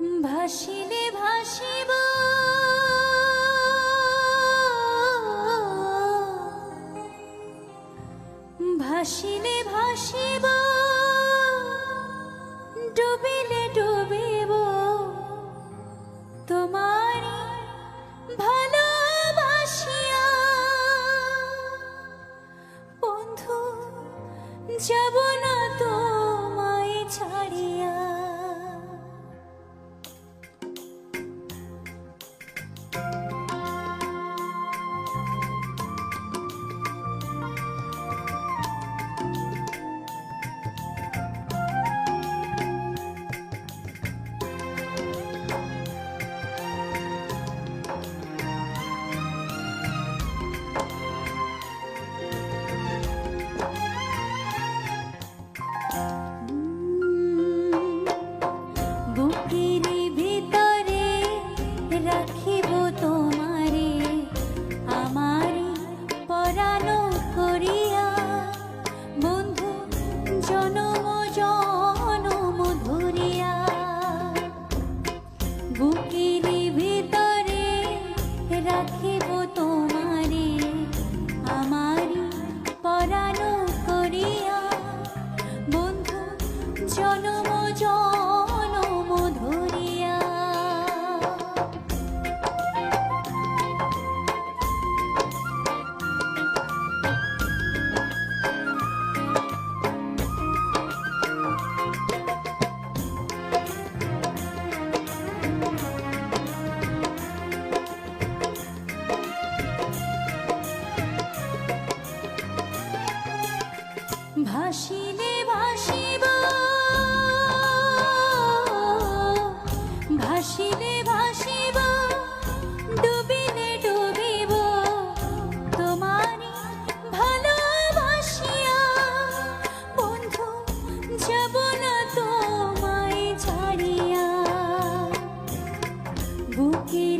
ভাসিলে ভাসিব। ভাসিলে ভাসিব ডুবিলে ডুবিব। তোমার ভালোবাসিয়া বন্ধু যাব ভাসিলে ভাসিব ভাসিলে ভাসিব ডুবিলে ডুবিব তোমারি ভালোবাসিয়া। বন্ধু যাব না তোমায় ছাড়িয়া। বুকের